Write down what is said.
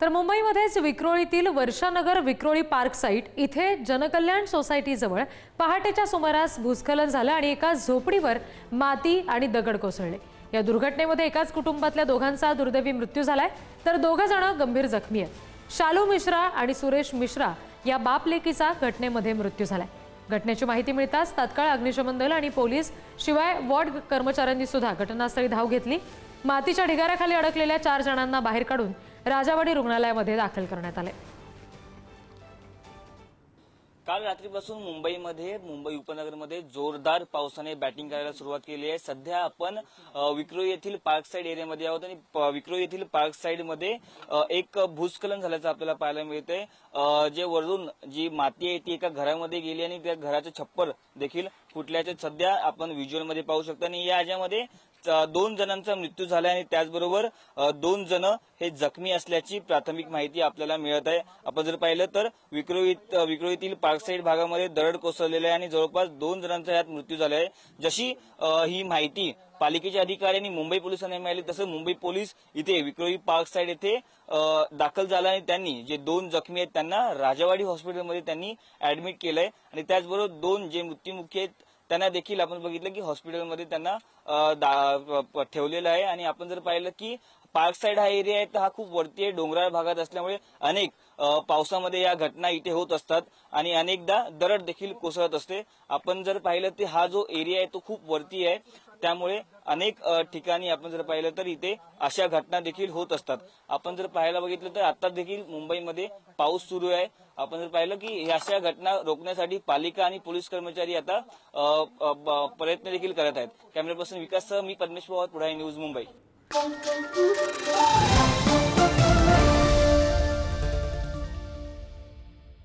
तर मुंबईमध्येच विक्रोळीतील वर्षानगर विक्रोळी पार्क साईट इथे जनकल्याण सोसायटीजवळ पहाटेच्या सुमारास भूस्खलन झालं आणि एका झोपडीवर माती आणि दगड कोसळले. या दुर्घटनेमध्ये एकाच कुटुंबातल्या दोघांचा दुर्दैवी मृत्यू झालाय. तर दोघं जण गंभीर जखमी आहेत. शालू मिश्रा आणि सुरेश मिश्रा या बापलेकीचा घटनेमध्ये मृत्यू झालाय. घटनेची माहिती मिळताच तात्काळ अग्निशमन दल आणि पोलीस शिवाय वॉर्ड कर्मचाऱ्यांनी सुद्धा घटनास्थळी धाव घेतली. मातीच्या ढिगाऱ्याखाली अडकलेल्या चार जणांना बाहेर काढून राजावाडी रुग्णालयामध्ये दाखल करण्यात आले. काल रात्रीपासून मुंबईमध्ये मुंबई उपनगरमध्ये जोरदार पावसाने बॅटिंग करायला सुरुवात केली आहे. सध्या आपण विक्रो विक्रोळी येथील पार्क साईड एरियामध्ये आहोत आणि विक्रो विक्रोळी येथील पार्क साईडमध्ये मध्ये एक भूस्खलन झाल्याचं आपल्याला पाहायला मिळतंय. जे वरून जी माती आहे ती एका घरामध्ये गेली आणि त्या घराचे छप्पर देखील फुटल्याचे सध्या आपण व्हिज्युअलमध्ये पाहू शकतो. आणि या याच्यामध्ये दोन जणांचा मृत्यू झाला आणि त्याचबरोबर दोन जण हे जखमी असल्याची प्राथमिक माहिती आपल्याला मिळत आहे. आपण जर पाहिलं तर विक्रोळीत विक्रोळीतील पार्कसाईड भागामध्ये दरड कोसळलेले आहे आणि जवळपास दोन जणांचा यात मृत्यू झाला आहे जशी ही माहिती पालिकेच्या अधिकाऱ्यांनी मुंबई पोलिसांनी मिळाली तसं मुंबई पोलीस इथे विक्रोळी पार्क साईड येथे दाखल झाला आणि त्यांनी जे दोन जखमी आहेत त्यांना राजावाडी हॉस्पिटलमध्ये त्यांनी ऍडमिट केलंय. आणि त्याचबरोबर दोन जे मृत्यूमुखी आहेत त्यांना देखील आपण बघितलं की हॉस्पिटलमध्ये त्यांना ठेवलेलं आहे. आणि आपण जर पाहिलं की पार्क साईड हा एरिया आहे तर हा खूप वरती आहे डोंगराळ भागात असल्यामुळे अनेक पावसामध्ये या घटना इथे होत असतात आणि अनेकदा दरड देखील कोसळत असते. आपण जर पाहिलं तर हा जो एरिया आहे तो खूप वरती आहे. त्यामुळे अनेक ठिकाणी आपण जर पाहिलं तर इथे अशा घटना देखील होत असतात. आपण जर पाहायला बघितलं तर आता देखील मुंबईमध्ये पाऊस सुरू आहे. आपण जर पाहिलं की अशा घटना रोखण्यासाठी पालिका आणि पोलीस कर्मचारी आता प्रयत्न देखील करत आहेत. कॅमेरा पर्सन विकाससह मी Paramesh Pawar Pudhari news Mumbai. Thank you.